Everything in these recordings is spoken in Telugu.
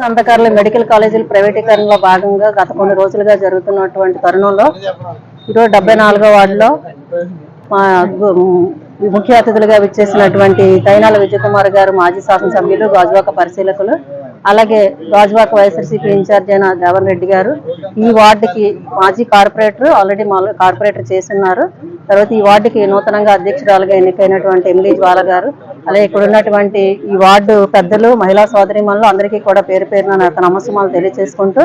సంతకారులు మెడికల్ కాలేజీలు ప్రైవేటీకరణలో భాగంగా గత కొన్ని రోజులుగా జరుగుతున్నటువంటి తరుణంలో ఈరోజు డెబ్బై నాలుగో వార్డులో మా ముఖ్య అతిథులుగా విచ్చేసినటువంటి తైనాల విజయకుమార్ గారు మాజీ శాసనసభ్యులు గాజువాక పరిశీలకులు అలాగే గాజువాక వైఎస్ఆర్సీపీ ఇన్ఛార్జ్ అయిన దేవన్ రెడ్డి గారు. ఈ వార్డుకి మాజీ కార్పొరేటర్ ఆల్రెడీ మా కార్పొరేటర్ చేస్తున్నారు. తర్వాత ఈ వార్డుకి నూతనంగా అధ్యక్షురాలుగా ఎన్నికైనటువంటి ఎండి జ్వాల గారు అలాగే ఇక్కడ ఉన్నటువంటి ఈ వార్డు పెద్దలు మహిళా సోదరిమణులు అందరికీ కూడా పేరు పేరున నా నమస్సుమాలు తెలియజేసుకుంటూ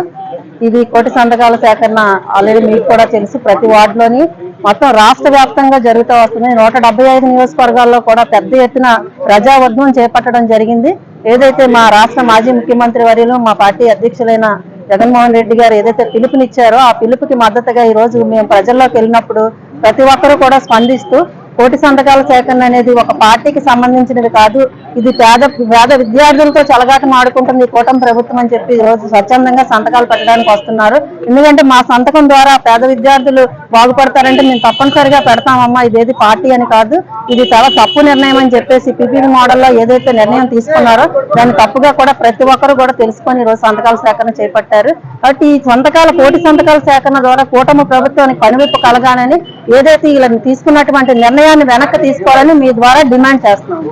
ఇది కోటి సంతకాల సేకరణ ఆల్రెడీ మీకు కూడా తెలుసు. ప్రతి వార్డులోని మొత్తం రాష్ట్ర వ్యాప్తంగా జరుగుతూ వస్తుంది. నూట డెబ్బై ఐదు నియోజకవర్గాల్లో కూడా పెద్ద ఎత్తున ప్రజా ఉద్యమం చేపట్టడం జరిగింది. ఏదైతే మా రాష్ట్ర మాజీ ముఖ్యమంత్రి వర్యులు మా పార్టీ అధ్యక్షులైన జగన్మోహన్ రెడ్డి గారు ఏదైతే పిలుపునిచ్చారో ఆ పిలుపుకి మద్దతుగా ఈ రోజు మేము ప్రజల్లోకి వెళ్ళినప్పుడు ప్రతి ఒక్కరూ కూడా స్పందిస్తూ కోటి సంతకాల సేకరణ అనేది ఒక పార్టీకి సంబంధించినది కాదు. ఇది పేద పేద విద్యార్థులతో చలగాటం ఆడుకుంటుంది ఈ కూటమి ప్రభుత్వం అని చెప్పి ఈరోజు రోజు స్వచ్ఛందంగా సంతకాలు పెట్టడానికి వస్తున్నారు. ఎందుకంటే మా సంతకం ద్వారా పేద విద్యార్థులు బాగుపడతారంటే మేము తప్పనిసరిగా పెడతామమ్మా ఇదేది పార్టీ అని కాదు. ఇది చాలా తప్పు నిర్ణయం అని చెప్పేసి పిపిపి మోడల్లో ఏదైతే నిర్ణయం తీసుకున్నారో దాన్ని తప్పుగా కూడా ప్రతి ఒక్కరు కూడా తెలుసుకొని ఈరోజు రోజు సంతకాల సేకరణ చేపట్టారు. కాబట్టి ఈ సంతకాల కోటి సంతకాల సేకరణ ద్వారా కూటమి ప్రభుత్వానికి పనివిప్పు కలగానని ఏదైతే ఇలా తీసుకున్నటువంటి నిర్ణయాన్ని వెనక్కి తీసుకోవాలని మీ ద్వారా డిమాండ్ చేస్తున్నాము